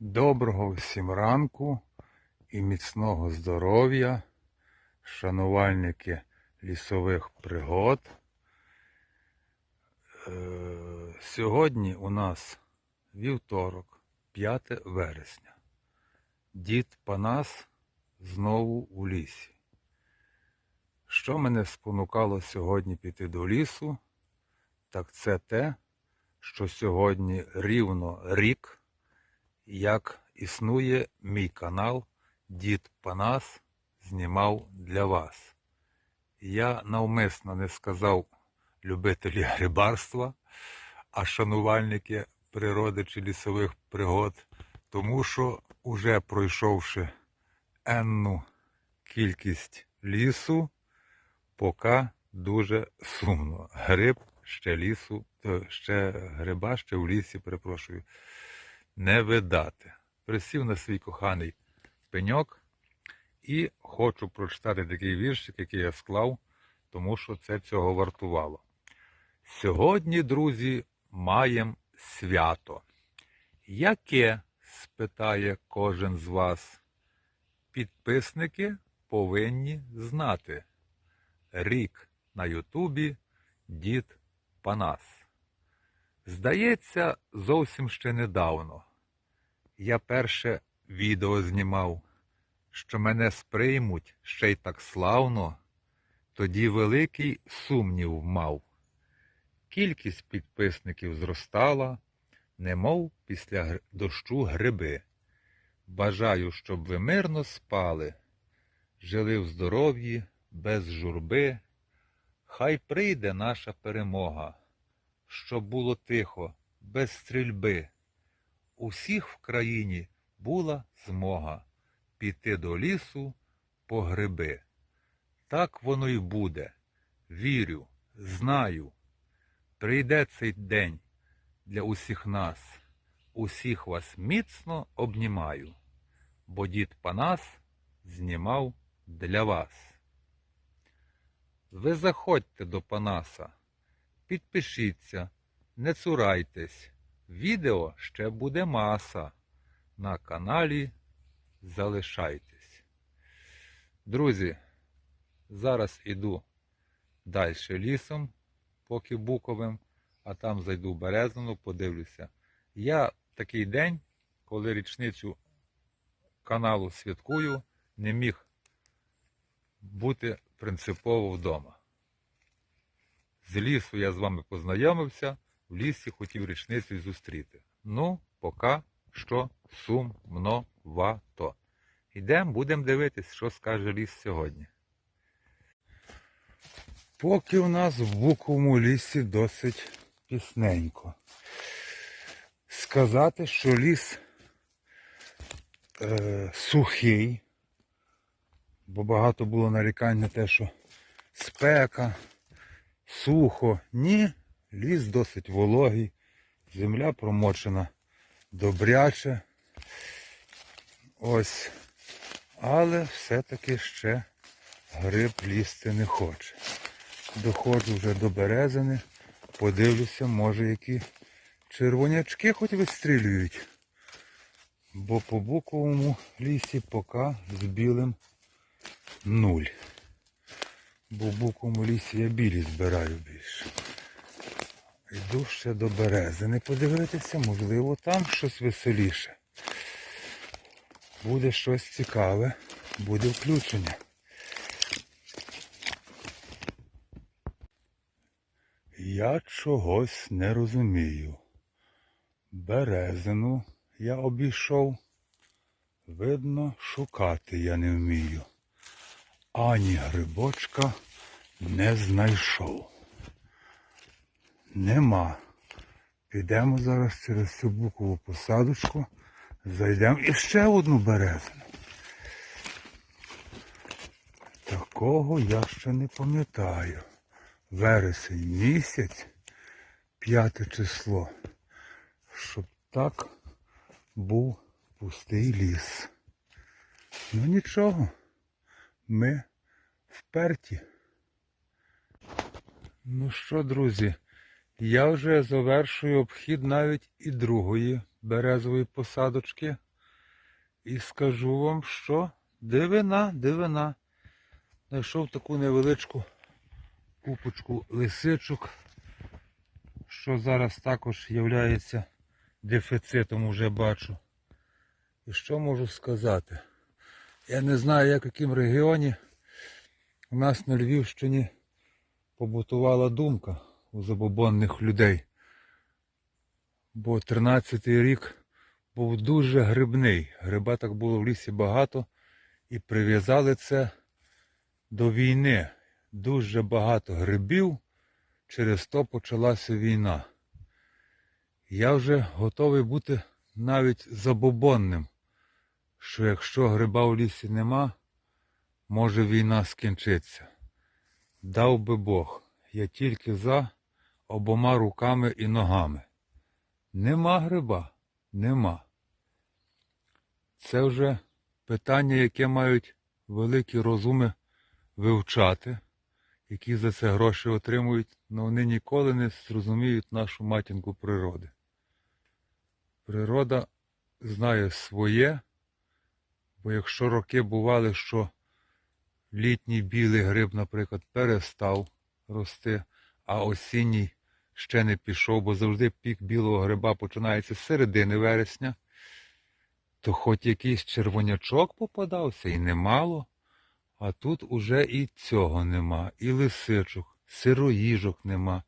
Доброго всім ранку і міцного здоров'я, шанувальники лісових пригод. Е, Сьогодні у нас вівторок, 5 вересня. Дід Панас знову у лісі. Що мене спонукало сьогодні піти до лісу, так це те, що сьогодні рівно рік як існує мій канал Дід Панас знімав для вас. Я навмисно не сказав любителі рибарства, а шанувальники природи чи лісових пригод, тому що, уже пройшовши енну кількість лісу, поки дуже сумно. Гриб ще лісу, ще гриба ще в лісі, перепрошую не видати. Присів на свій коханий пеньок і хочу прочитати такий віршик, який я склав, тому що це цього вартувало. Сьогодні, друзі, маєм свято. Яке? спитає кожен з вас. Підписники повинні знати. Рік на Ютубі Дід Панас. Здається, зовсім ще недавно я перше відео знімав, що мене сприймуть ще й так славно, тоді великий сумнів мав. Кількість підписників зростала, немов після дощу гриби. Бажаю, щоб ви мирно спали, жили в здоров'ї, без журби. Хай прийде наша перемога, щоб було тихо, без стрільби. Усіх в країні була змога піти до лісу по гриби. Так воно й буде. Вірю, знаю. Прийде цей день для усіх нас. Усіх вас міцно обнімаю, бо дід Панас знімав для вас. Ви заходьте до Панаса, підпишіться, не цурайтесь. Відео ще буде маса. На каналі залишайтесь. Друзі, зараз іду далі лісом, поки буковим, а там зайду в подивлюся. Я такий день, коли річницю каналу святкую, не міг бути принципово вдома. З лісу я з вами познайомився в лісі хотів річницю зустріти. Ну, поки що сумновато. Йдемо, будемо дивитись, що скаже ліс сьогодні. Поки у нас в буковому лісі досить пісненько. Сказати, що ліс е, сухий, бо багато було нарікань на те, що спека, сухо. Ні, Ліс досить вологий, земля промочена добряче. Ось. Але все-таки ще гриб лізти не хоче. Доходжу вже до березини, подивлюся, може які червонячки хоч вистрілюють. Бо по буковому лісі поки з білим нуль. Бо в буковому лісі я білі збираю більше. Йду ще до березини подивитися, можливо, там щось веселіше. Буде щось цікаве, буде включення. Я чогось не розумію. Березину я обійшов. Видно, шукати я не вмію. Ані грибочка не знайшов. Нема. Підемо зараз через цю букову посадочку, зайдемо і ще одну березину. Такого я ще не пам'ятаю. Вересень місяць, п'яте число, щоб так був пустий ліс. Ну нічого, ми вперті. Ну що, друзі? Я вже завершую обхід навіть і другої березової посадочки. І скажу вам, що дивина, дивина. Знайшов таку невеличку купочку лисичок, що зараз також є дефіцитом, уже бачу. І що можу сказати? Я не знаю, як в якому регіоні у нас на Львівщині побутувала думка у забобонних людей. Бо 13-й рік був дуже грибний. Гриба так було в лісі багато і прив'язали це до війни. Дуже багато грибів, через то почалася війна. Я вже готовий бути навіть забобонним, що якщо гриба в лісі нема, може війна скінчиться. Дав би Бог, я тільки за обома руками і ногами. Нема гриба, нема. Це вже питання, яке мають великі розуми вивчати, які за це гроші отримують, але вони ніколи не зрозуміють нашу матінку природи. Природа знає своє, бо якщо роки бували, що літній білий гриб, наприклад, перестав рости, а осінній ще не пішов, бо завжди пік білого гриба починається з середини вересня, то хоч якийсь червонячок попадався і немало, а тут уже і цього нема, і лисичок, сироїжок нема.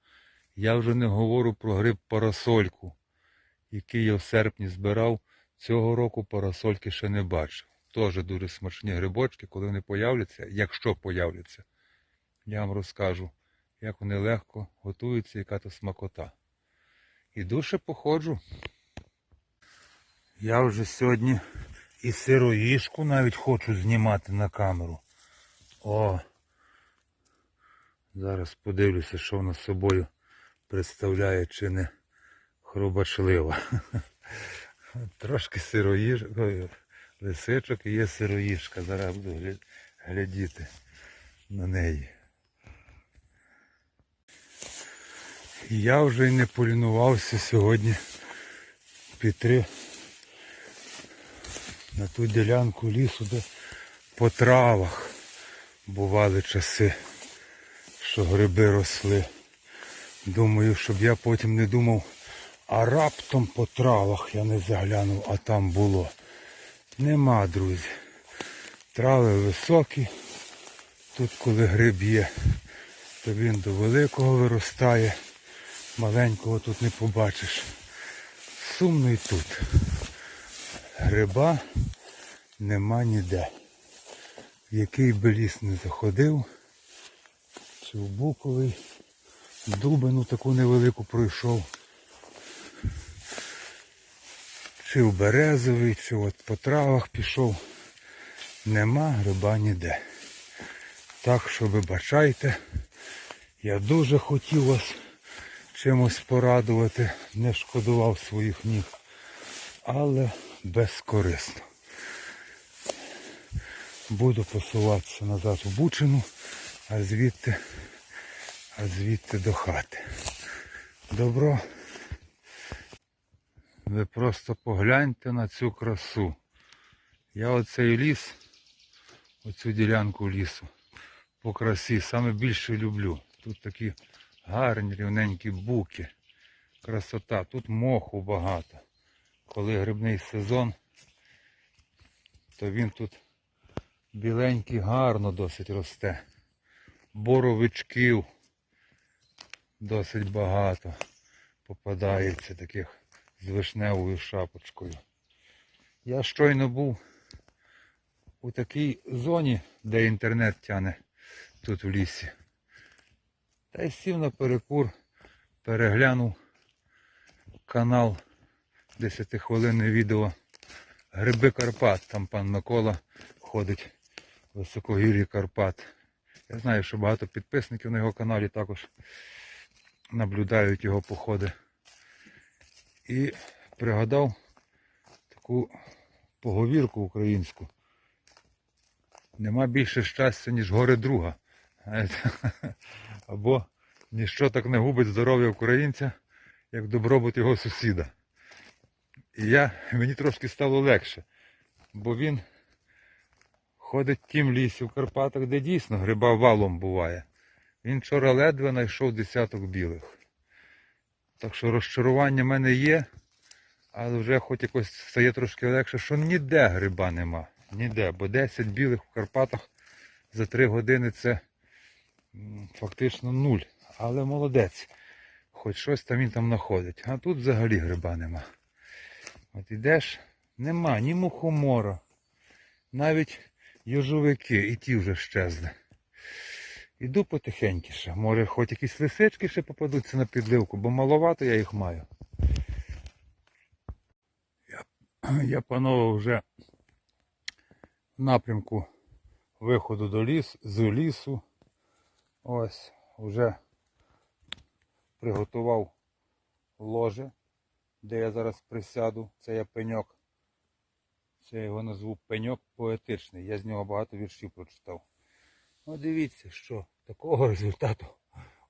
Я вже не говорю про гриб парасольку, який я в серпні збирав. Цього року парасольки ще не бачив. Теж дуже смачні грибочки, коли вони появляться, якщо появляться, я вам розкажу, як вони легко готуються, яка то смакота. І дуже походжу. Я вже сьогодні і сироїшку навіть хочу знімати на камеру. О! Зараз подивлюся, що вона собою представляє чи не хробачлива. Трошки сироїж... лисичок і є сироїшка. Зараз буду глядіти на неї. І Я вже й не полінувався сьогодні піти на ту ділянку лісу, де по травах бували часи, що гриби росли. Думаю, щоб я потім не думав, а раптом по травах я не заглянув, а там було. Нема, друзі. Трави високі. Тут коли гриб є, то він до великого виростає. Маленького тут не побачиш. Сумно і тут. Гриба нема ніде. В який би ліс не заходив, чи в буковий, дубину таку невелику пройшов, чи в березовий, чи от по травах пішов. Нема гриба ніде. Так що вибачайте, я дуже хотів вас чимось порадувати, не шкодував своїх ніг, але безкорисно. Буду посуватися назад в Бучину, а звідти, а звідти до хати. Добро. Ви просто погляньте на цю красу. Я оцей ліс, оцю ділянку лісу по красі саме більше люблю. Тут такі гарні рівненькі буки. Красота. Тут моху багато. Коли грибний сезон, то він тут біленький гарно досить росте. Боровичків досить багато попадається таких з вишневою шапочкою. Я щойно був у такій зоні, де інтернет тяне тут в лісі. Та й сів на перекур, переглянув канал 10-хвилинне відео Гриби Карпат. Там пан Микола ходить в високогір'ї Карпат. Я знаю, що багато підписників на його каналі також наблюдають його походи. І пригадав таку поговірку українську. Нема більше щастя, ніж горе друга. Або ніщо так не губить здоров'я українця, як добробут його сусіда. І я, мені трошки стало легше. бо він ходить тім лісі в Карпатах, де дійсно гриба валом буває. Він вчора ледве знайшов десяток білих. Так що розчарування в мене є, але вже хоч якось стає трошки легше, що ніде гриба нема. Ніде, бо 10 білих в Карпатах за 3 години це фактично нуль. Але молодець. Хоч щось там він там знаходить. А тут взагалі гриба нема. От ідеш, нема ні мухомора, навіть йожовики, і ті вже щезли. Іду потихенькіше. Може, хоч якісь лисички ще попадуться на підливку, бо маловато я їх маю. Я, я панове, вже в напрямку виходу до лісу, з лісу. Ось, вже приготував ложе, де я зараз присяду. Це я пеньок. Це я його назву пеньок поетичний. Я з нього багато віршів прочитав. Ну дивіться, що такого результату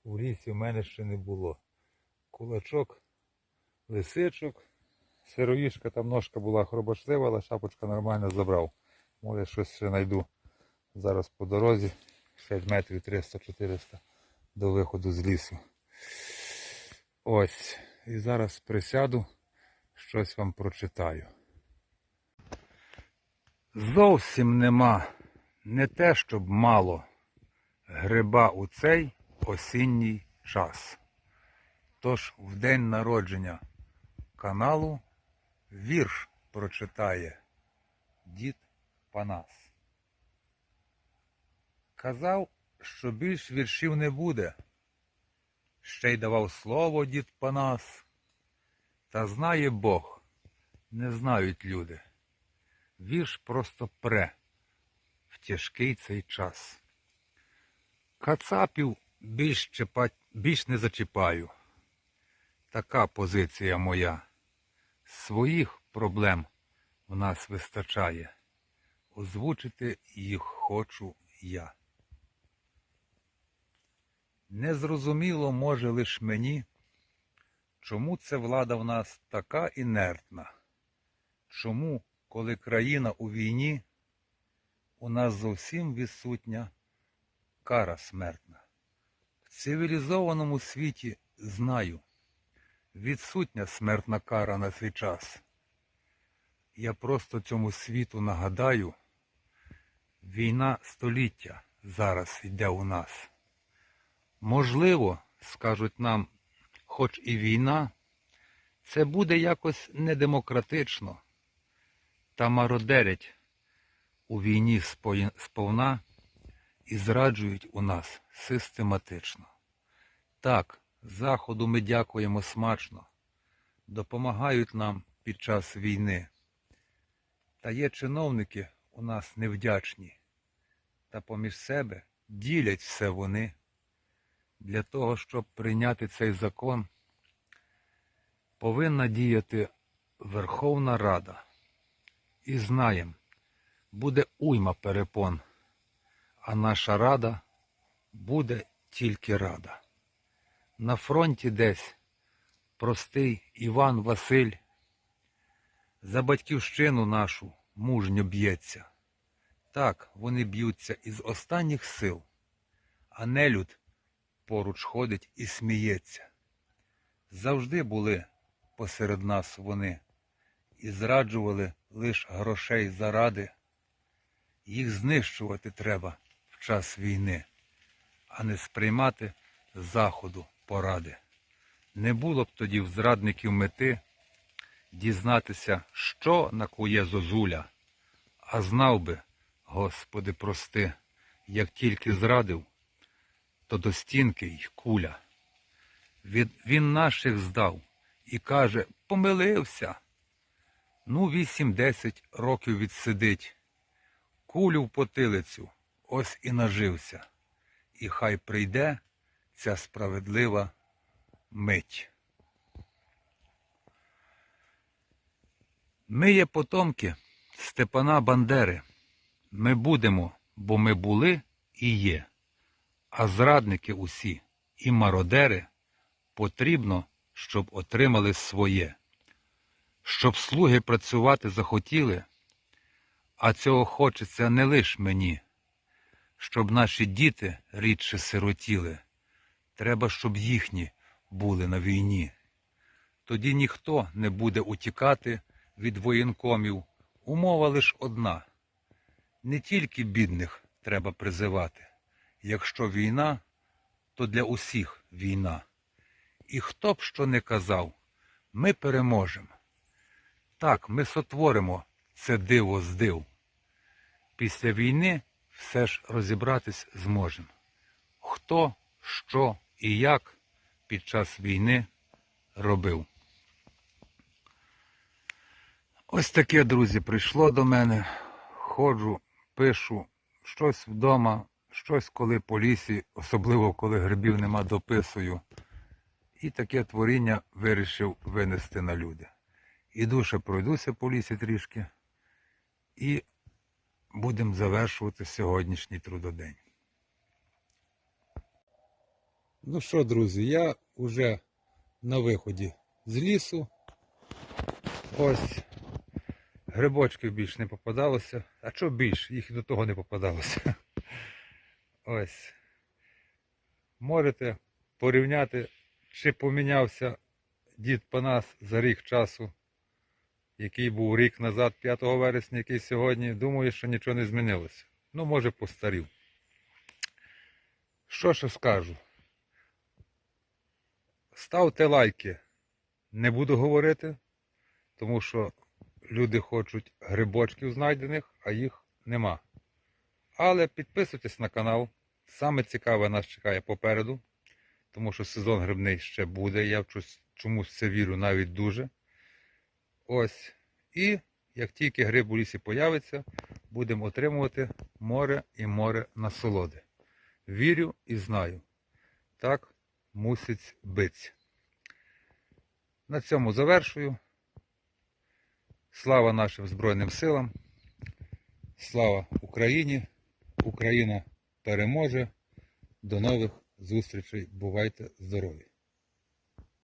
у лісі в мене ще не було. Кулачок, лисичок, сироїшка, там ножка була хробочлива, але шапочка нормально забрав. Може щось ще знайду зараз по дорозі. 6 метрів 300-400 до виходу з лісу. Ось. І зараз присяду, щось вам прочитаю. Зовсім нема не те, щоб мало гриба у цей осінній час. Тож в день народження каналу вірш прочитає дід Панас. Казав, що більш віршів не буде. Ще й давав слово дід Панас. Та знає Бог, не знають люди. Вірш просто пре в тяжкий цей час. Кацапів більш, чіпать, більш не зачіпаю. Така позиція моя. Своїх проблем в нас вистачає. Озвучити їх хочу я. Незрозуміло може лиш мені, чому це влада в нас така інертна. Чому, коли країна у війні, у нас зовсім відсутня кара смертна. В цивілізованому світі знаю, відсутня смертна кара на цей час. Я просто цьому світу нагадаю, війна століття зараз йде у нас. Можливо, скажуть нам, хоч і війна, це буде якось недемократично, та мародерять у війні сповна і зраджують у нас систематично. Так, Заходу ми дякуємо смачно, допомагають нам під час війни. Та є чиновники у нас невдячні, та поміж себе ділять все вони. Для того, щоб прийняти цей закон, повинна діяти Верховна Рада. І знаємо, буде уйма перепон, а наша рада буде тільки рада. На фронті десь простий Іван Василь за батьківщину нашу мужньо б'ється. Так, вони б'ються із останніх сил, а нелюд поруч ходить і сміється. Завжди були посеред нас вони і зраджували лиш грошей заради. Їх знищувати треба в час війни, а не сприймати заходу поради. Не було б тоді в зрадників мети дізнатися, що накує зозуля, а знав би, Господи, прости, як тільки зрадив, то до стінки й куля. Від, він наших здав і каже, помилився. Ну, вісім-десять років відсидить. Кулю в потилицю, ось і нажився. І хай прийде ця справедлива мить. Ми є потомки Степана Бандери. Ми будемо, бо ми були і є. А зрадники усі і мародери потрібно, щоб отримали своє. Щоб слуги працювати захотіли, А цього хочеться не лиш мені, щоб наші діти рідше сиротіли. Треба, щоб їхні були на війні. Тоді ніхто не буде утікати від воєнкомів. Умова лиш одна. Не тільки бідних треба призивати. Якщо війна, то для усіх війна. І хто б що не казав, ми переможемо. Так, ми сотворимо це диво з див. Після війни все ж розібратись зможемо. Хто, що і як під час війни робив. Ось таке, друзі, прийшло до мене. Ходжу, пишу щось вдома, щось коли по лісі, особливо коли грибів нема, дописую. І таке творіння вирішив винести на люди. Іду ще пройдуся по лісі трішки і будемо завершувати сьогоднішній трудодень. Ну що, друзі, я вже на виході з лісу. Ось грибочків більш не попадалося. А що більш? Їх до того не попадалося. Ось. Можете порівняти, чи помінявся дід Панас за рік часу, який був рік назад, 5 вересня, який сьогодні. Думаю, що нічого не змінилося. Ну, може, постарів. Що ще скажу? Ставте лайки. Не буду говорити, тому що люди хочуть грибочків знайдених, а їх нема. Але підписуйтесь на канал. Саме цікаве нас чекає попереду, тому що сезон грибний ще буде. Я чомусь- це вірю навіть дуже. Ось. І як тільки гриб у лісі появиться, будемо отримувати море і море насолоди. Вірю і знаю. Так мусить бить. На цьому завершую. Слава нашим Збройним силам. Слава Україні. Україна переможе. До нових зустрічей. Бувайте здорові!